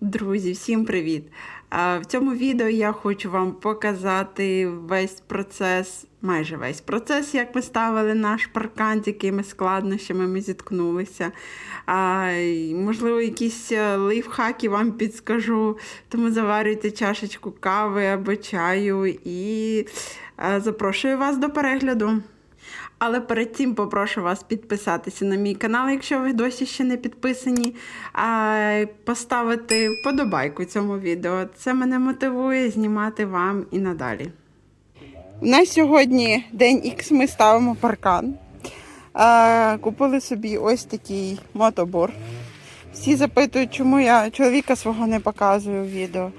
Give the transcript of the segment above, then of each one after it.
Друзі, всім привіт! В цьому відео я хочу вам показати весь процес, майже весь процес, як ми ставили наш паркан, з якими складнощами ми зіткнулися. Можливо, якісь е, лайфхаки вам підскажу, тому заварюйте чашечку кави або чаю і е, запрошую вас до перегляду. Але перед цим попрошу вас підписатися на мій канал, якщо ви досі ще не підписані, а поставити вподобайку цьому відео. Це мене мотивує знімати вам і надалі. У нас сьогодні день Х, ми ставимо паркан. Купили собі ось такий мотобор. Всі запитують, чому я чоловіка свого не показую в відео.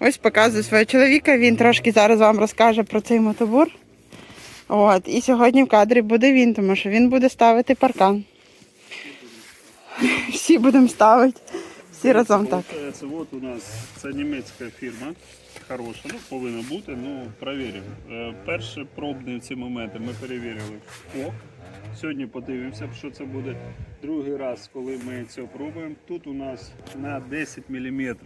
Ось показую свого чоловіка, він трошки зараз вам розкаже про цей мотобор. От, і сьогодні в кадрі буде він, тому що він буде ставити паркан. Всі будемо ставити. Всі разом так. Получається, от у нас це німецька фірма. Хороша, ну повинна бути, ну перевіримо. Е, перші пробні ці моменти ми перевірили ок. Сьогодні подивимося, що це буде. Другий раз, коли ми це пробуємо. Тут у нас на 10 мм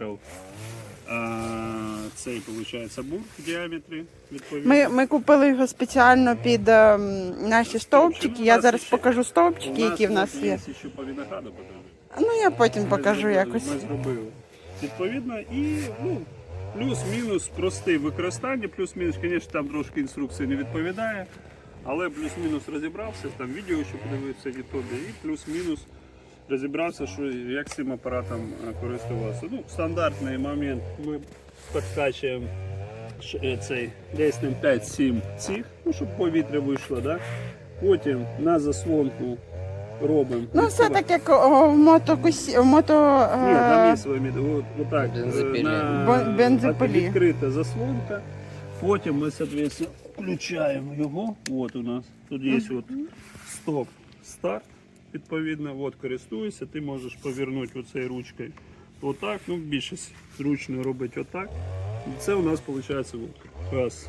цей виходить бур в діаметрі. Відповідно. Ми, ми купили його спеціально під ем, наші стовпчики. Я зараз покажу стовпчики, які в нас є. ще по винограду подивитися. Ну я потім Ми покажу зробили- якось. Ми зробили. Відповідно, і ну, плюс-мінус простий використання, плюс-мінус, звісно, там трошки інструкція не відповідає, але плюс-мінус розібрався, там відео ще подивився в Ютубі, і плюс-мінус розібрався, що як цим апаратом е, користуватися. Ну, стандартний момент ми підкачуємо е, цей десь 5-7 цих, ну, щоб повітря вийшло. Да? Потім на заслонку робимо. Ну, все так як в мотокусі, мото. Ні, там Е, є свої мід- от, отак, на бензопилі. відкрита заслонка. Потім ми, соответственно, включаємо його. От у нас. Тут є от стоп, старт. Відповідно, от користуйся, ти можеш повернути оцею ручкою отак. Ну, більшість зручно робить отак. І це у нас виходить от. Раз.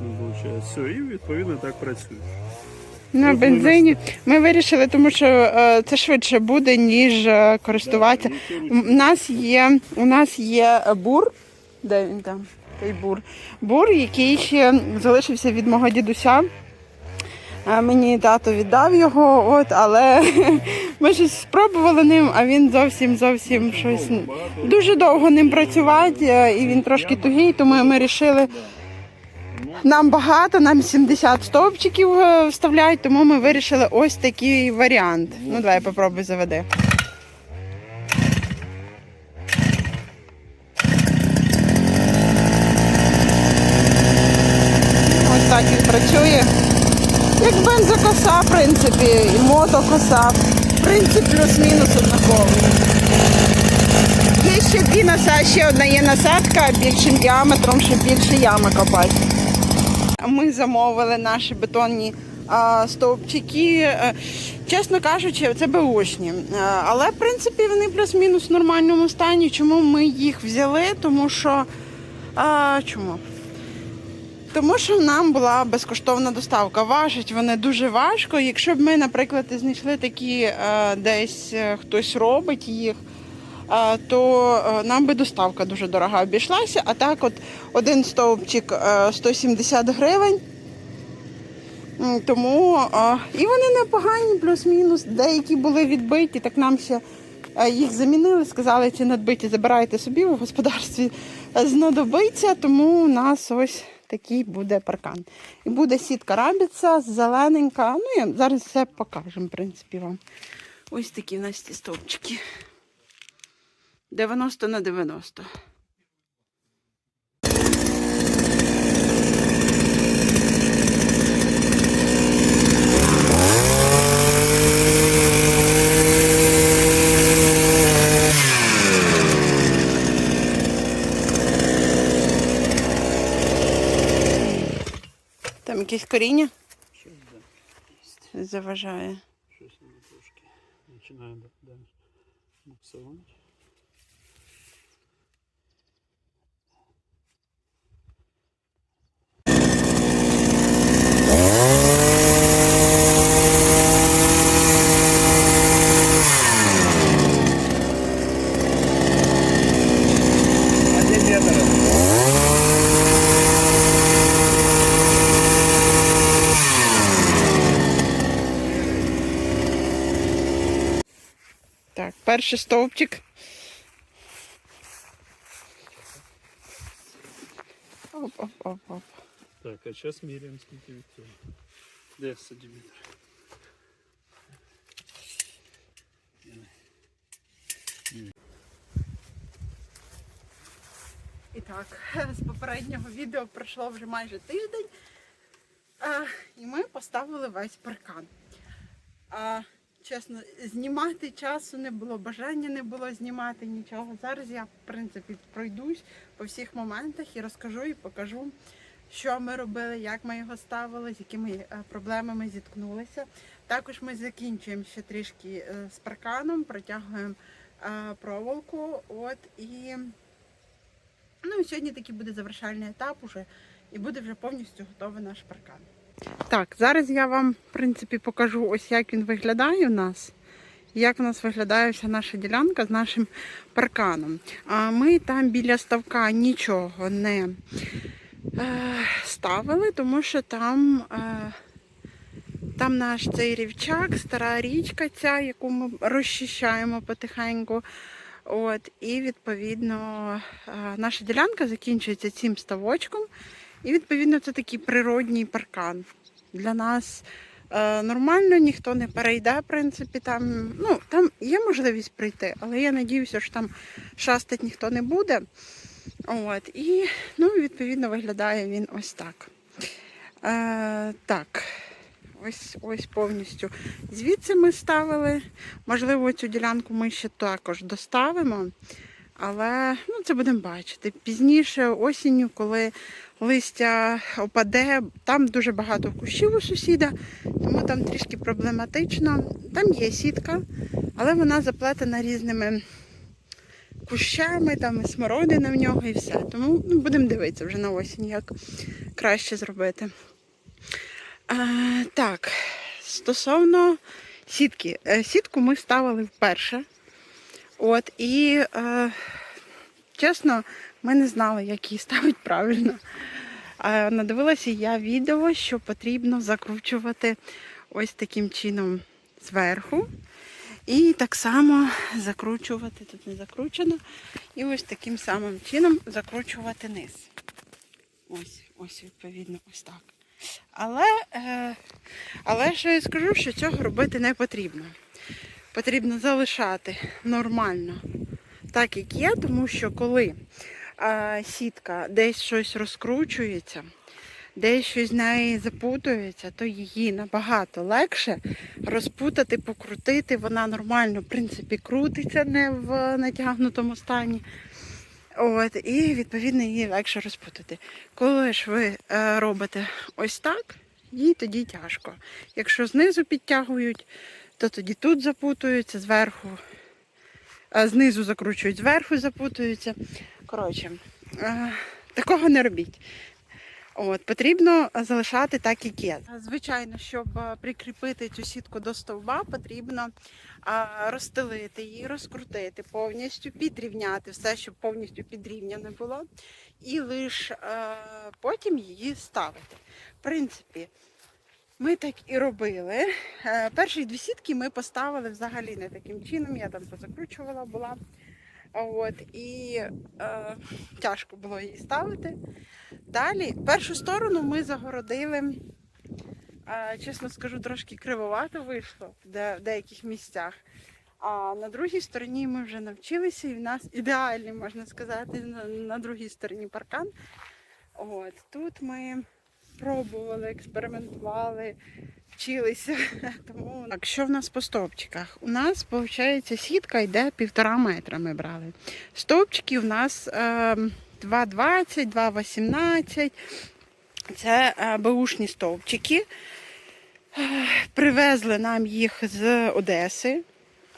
Ну, виходить. Все, і відповідно так працює. на От бензині. Ми вирішили, тому що е, це швидше буде, ніж е, користуватися. У нас є, у нас є бур. Де він там? Той бур. Бур, який ще залишився від мого дідуся. Мені тато віддав його, от, але ми щось спробували ним, а він зовсім зовсім щось дуже довго ним працювати, е, і він трошки тугий, тому ми вирішили. Нам багато, нам 70 стовпчиків е, вставляють, тому ми вирішили ось такий варіант. Ну, давай попробуй заведи. Ось так він працює. Як бензокоса, в принципі, і мотокоса. Принцип плюс-мінус однаковий. Є ще дві насадки, ще одна є насадка більшим діаметром, щоб більше ями копати. Ми замовили наші бетонні а, стовпчики. Е, Чесно кажучи, це беушні. Е, Але в принципі вони плюс-мінус в нормальному стані. Чому ми їх взяли? Тому що а, чому? Тому що нам була безкоштовна доставка. Важать вони дуже важко. Якщо б ми, наприклад, знайшли такі е, десь е, хтось робить їх, е, то нам би доставка дуже дорога обійшлася. А так, от один стовпчик е, 170 гривень. Тому і вони непогані, плюс-мінус. Деякі були відбиті, так нам ще їх замінили, сказали, ці надбиті забирайте собі в господарстві знадобиться, тому у нас ось такий буде паркан. І буде сітка рабіця, зелененька. Ну, я зараз все покажемо, в принципі, вам. Ось такі в нас ці стовпчики. 90 на 90. Якесь коріння заважає. Щось воно трошки починає буксувати. Перший стовпчик. Оп, оп, оп, оп. Так, а зараз міряємо скільки від цього. Де сантиметр? І так, з попереднього відео пройшло вже майже тиждень. А, і ми поставили весь паркан. А, чесно, знімати часу не було, бажання не було знімати нічого. Зараз я, в принципі, пройдусь по всіх моментах і розкажу і покажу, що ми робили, як ми його ставили, з якими е, проблемами зіткнулися. Також ми закінчуємо ще трішки е, з парканом, протягуємо е, проволоку. От і Ну сьогодні такий буде завершальний етап уже, і буде вже повністю готовий наш паркан. Так, зараз я вам, в принципі, покажу ось як він виглядає у нас. Як у нас виглядає вся наша ділянка з нашим парканом. А ми там біля ставка нічого не е, ставили, тому що там, е, там наш цей рівчак, стара річка, ця, яку ми розчищаємо потихеньку. От, і відповідно е, наша ділянка закінчується цим ставочком. І відповідно це такий природній паркан. Для нас е, нормально, ніхто не перейде, в принципі, там, ну, там є можливість прийти, але я надіюся, що там шастать ніхто не буде. От, і ну, відповідно виглядає він ось так. Е, так. Ось ось повністю. Звідси ми ставили. Можливо, цю ділянку ми ще також доставимо. Але ну, це будемо бачити. Пізніше осінню, коли листя опаде, там дуже багато кущів у сусіда, тому там трішки проблематично. Там є сітка, але вона заплетена різними кущами, там і смородина в нього і все. Тому ну, будемо дивитися вже на осінь, як краще зробити. А, так, стосовно сітки. Е, Сітку ми ставили вперше. От, і е, чесно, ми не знали, як її ставити правильно. А, надивилася я відео, що потрібно закручувати ось таким чином зверху. І так само закручувати, тут не закручено, і ось таким самим чином закручувати низ. Ось, ось, відповідно, ось так. Але, е, але що я скажу, що цього робити не потрібно. Потрібно залишати нормально, так як є, тому що коли е, сітка десь щось розкручується, десь щось з неї запутується, то її набагато легше розпутати, покрутити. Вона нормально, в принципі, крутиться не в натягнутому стані. От, і відповідно її легше розпутати. Коли ж ви е, робите ось так, їй тоді тяжко. Якщо знизу підтягують, то тоді тут запутуються, зверху, а знизу закручують, зверху запутуються. Коротше, е, такого не робіть. От, потрібно залишати так, як є. Звичайно, щоб е, прикріпити цю сітку до стовба, потрібно розстелити її, розкрутити повністю, підрівняти все, щоб повністю підрівняно було, і лише потім її ставити. В принципі, ми так і робили. Е, Перші дві сітки ми поставили взагалі не таким чином. Я там позакручувала була. От, і е, тяжко було її ставити. Далі, першу сторону ми загородили, е, чесно скажу, трошки кривовато вийшло в деяких місцях. А на другій стороні ми вже навчилися, і в нас ідеальний, можна сказати, на, на другій стороні паркан. От, тут ми пробували, експериментували, вчилися. Тому так, що в нас по стовпчиках? У нас, виходить, сітка йде півтора метра ми брали. Стовпчики у нас е, 2,20, 2,18. Це е, беушні стовпчики. Е, Привезли нам їх з Одеси.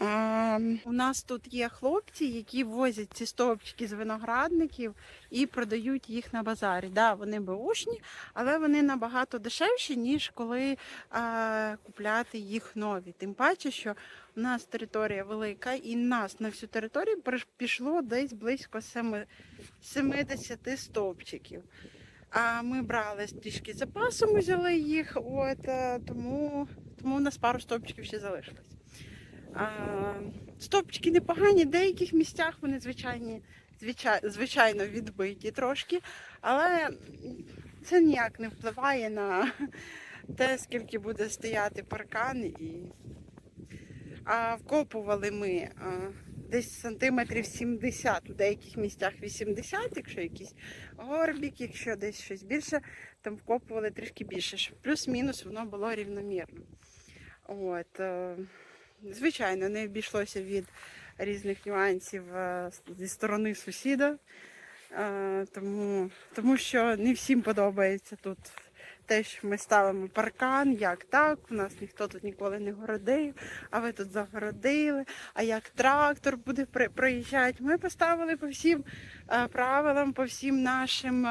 А, у нас тут є хлопці, які возять ці стовпчики з виноградників і продають їх на базарі. Да, вони беушні, але вони набагато дешевші, ніж коли а, купляти їх нові. Тим паче, що у нас територія велика, і нас на всю територію пішло десь близько семи- 70 стовпчиків. А ми брали трішки запасу, ми взяли їх, от, е, тому, тому у нас пару стовпчиків ще залишилось. Стопчики непогані, в деяких місцях вони звичайні, звичай, звичайно відбиті трошки, але це ніяк не впливає на те, скільки буде стояти паркан. І... А вкопували ми а, десь сантиметрів 70, у деяких місцях 80, якщо якийсь горбік, якщо десь щось більше, там вкопували трішки більше, щоб плюс-мінус воно було рівномірно. От, е, звичайно, не обійшлося від різних нюансів е, зі сторони сусіда, е, тому, тому що не всім подобається тут те, що ми ставимо паркан, як так, у нас ніхто тут ніколи не городив, а ви тут загородили, а як трактор буде при- проїжджати. Ми поставили по всім е, правилам, по всім нашим.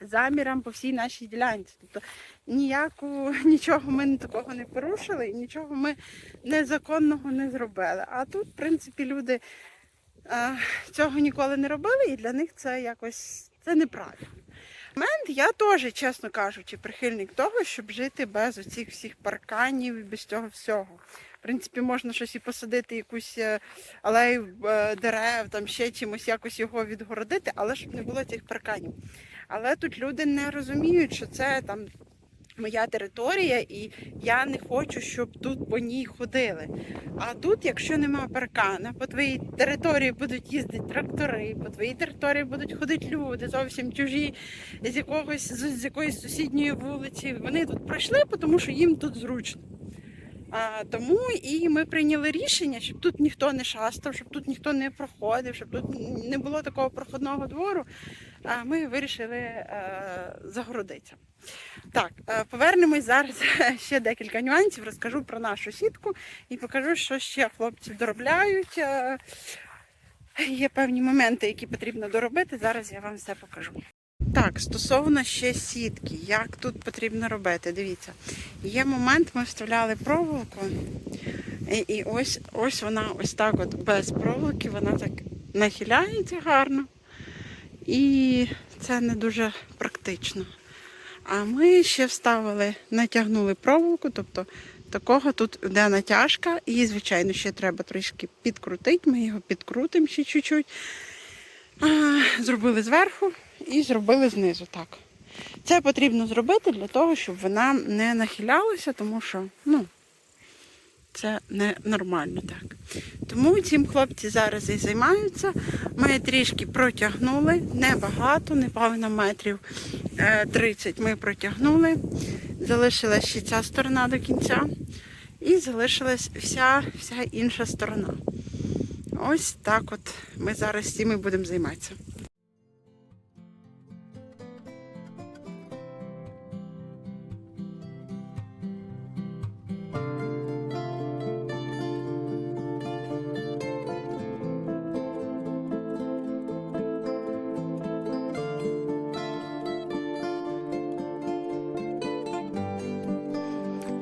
Замірам по всій нашій ділянці. Тобто ніяку нічого ми такого не порушили, і нічого ми незаконного не зробили. А тут, в принципі, люди е, цього ніколи не робили, і для них це якось це неправильно. Я теж, чесно кажучи, прихильник того, щоб жити без оцих всіх парканів і без цього всього. В принципі, можна щось і посадити, якусь е, алею е, дерев, там ще чимось якось його відгородити, але щоб не було цих парканів. Але тут люди не розуміють, що це там моя територія, і я не хочу, щоб тут по ній ходили. А тут, якщо нема паркана, по твоїй території будуть їздити трактори, по твоїй території будуть ходити люди, зовсім чужі з якогось з, якоїсь сусідньої вулиці. Вони тут пройшли, тому що їм тут зручно. А, тому і ми прийняли рішення, щоб тут ніхто не шастав, щоб тут ніхто не проходив, щоб тут не було такого проходного двору. А ми вирішили е, загородитися. Так, е, повернемось зараз ще декілька нюансів. Розкажу про нашу сітку і покажу, що ще хлопці доробляють. Е, Є певні моменти, які потрібно доробити. Зараз я вам все покажу. Так, стосовно ще сітки, як тут потрібно робити. Дивіться, є момент, ми вставляли проволоку, і, і ось, ось вона ось так от без проволоки, вона так нахиляється гарно. І це не дуже практично. А ми ще вставили, натягнули проволоку, тобто такого тут йде натяжка, і, звичайно, ще треба трішки підкрутити. Ми його підкрутимо ще чуть-чуть. Зробили зверху і зробили знизу. так. Це потрібно зробити для того, щоб вона не нахилялася, тому що ну, це не нормально так. Тому цим хлопці зараз і займаються. Ми трішки протягнули, небагато, неповно метрів е, 30 ми протягнули. Залишилась ще ця сторона до кінця. І залишилась вся, вся інша сторона. Ось так от ми зараз цим будемо займатися.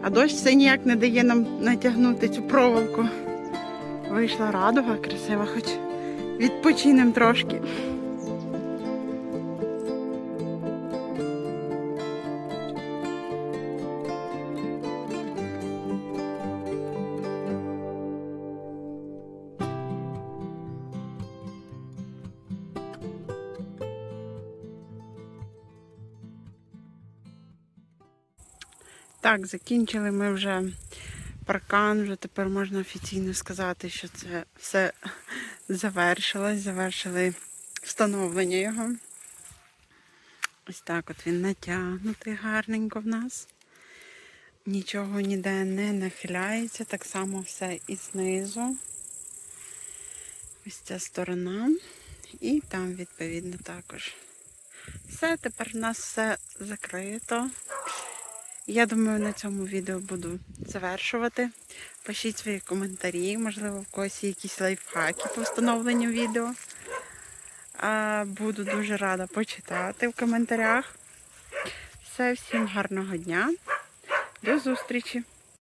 А дощ все ніяк не дає нам натягнути цю проволоку. Вийшла радуга красива, хоч відпочинемо трошки. Так, закінчили ми вже паркан, вже тепер можна офіційно сказати, що це все завершилось, завершили встановлення його. Ось так от він натягнутий гарненько в нас. Нічого ніде не нахиляється, так само все і знизу. Ось ця сторона. І там, відповідно, також. Все, тепер в нас все закрито. Я думаю, на цьому відео буду завершувати. Пишіть свої коментарі, можливо, в когось є якісь лайфхаки по встановленню відео. Буду дуже рада почитати в коментарях. Все, всім гарного дня. До зустрічі!